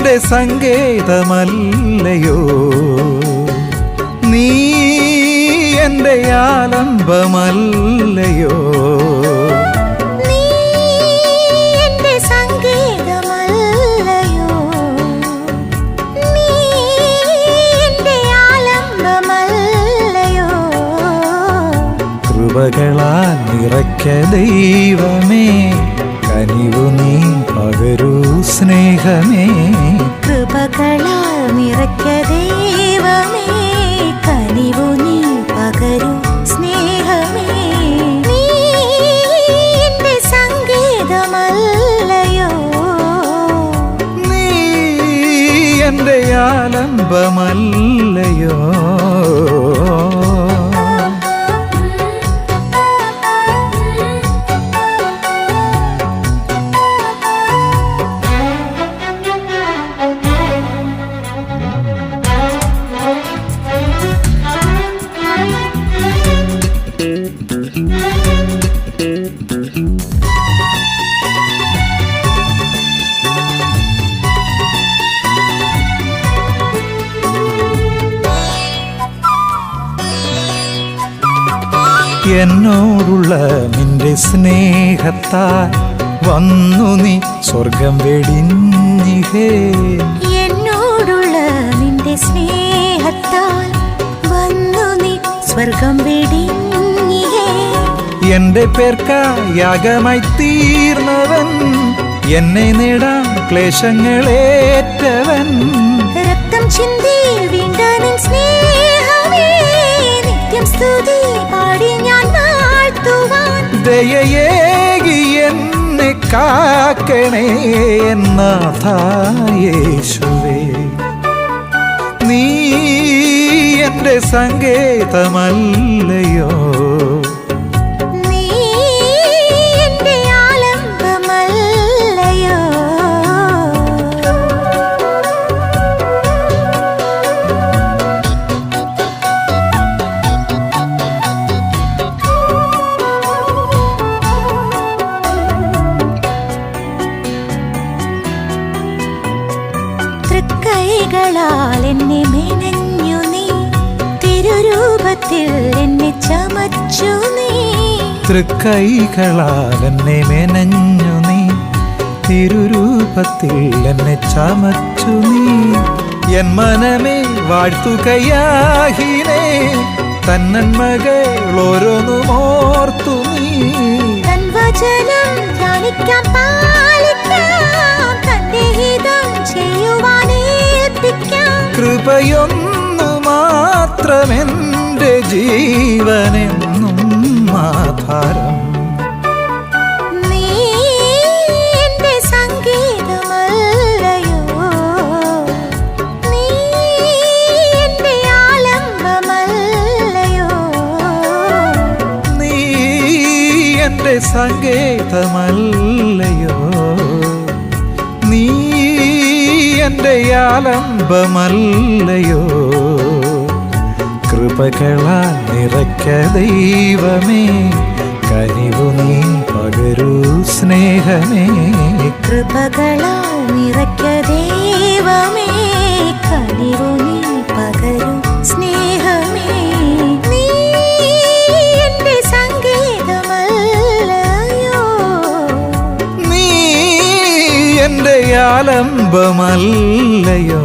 എന്റെ സങ്കേതമല്ലയോ? നീ എന്റെ ആലംബമല്ലയോ? കൃപകളാൽ നിറയ്ക്ക ദൈവമേ. കനിവു നീ പകരൂ സ്നേഹമേ. കൃപകളാൽ നിറയ്ക്ക ദൈവമേ. കനിവു നീ പകരും സ്നേഹമേ. നീ എന്റെ സംഗീതമല്ലയോ. നീ എന്റെ ആലംബമല്ലയോ. എന്നോടുള്ള നിന്റെ സ്നേഹത്താൽ വന്നു നീ സ്വർഗം വെടിഞ്ഞിഹേ. എന്നോടുള്ള നിന്റെ സ്നേഹത്താൽ വന്നു നീ സ്വർഗം വെടിഞ്ഞിഹേ. എന്റെ പേർക്ക യാഗമായി തീർന്നവൻ. എന്നെ നേടാൻ ക്ലേശങ്ങളേറ്റവൻ. രക്തം ചിന്തി ദയയേകി എന്നെ കാക്കണേ എന്നാഥായേശുവേ. നീ എന്റെ സങ്കേതമല്ലയോ? തൃക്കൈകളാൽ എന്നെ മെനഞ്ഞു നീ. തിരുരൂപത്തിൽ എന്നെ ചമച്ചു നീ. തൃക്കൈകളാൽ എന്നെ മെനഞ്ഞു നീ. തിരുരൂപത്തിൽ എന്നെ ചമച്ചു നീ. എൻ മനമേ വാഴ്ത്തുകയാഹിനേ തന്നന്മകൾ ഓരോന്നും ഓർത്തു നീ. തൻ വചനം ധ്യാനിക്കാം കൃപയൊന്നു മാത്രമെന്റെ ജീവനെന്നും ആധാരം. സംഗീതമല്ലയോ? എന്റെ ആലംബമല്ലയോ? കൃപകളാൽ നിറയ്ക്ക ദൈവമേ കനിവു നീ പകരൂ സ്നേഹമേ. കൃപകളാൽ നിറയ്ക്ക ദൈവമേ കനിവു നീ പകരൂ സ്നേഹമേ. നീ എന്റെ സംഗീതമല്ലയോ? നീ എന്റെ ബിംബമല്ലയോ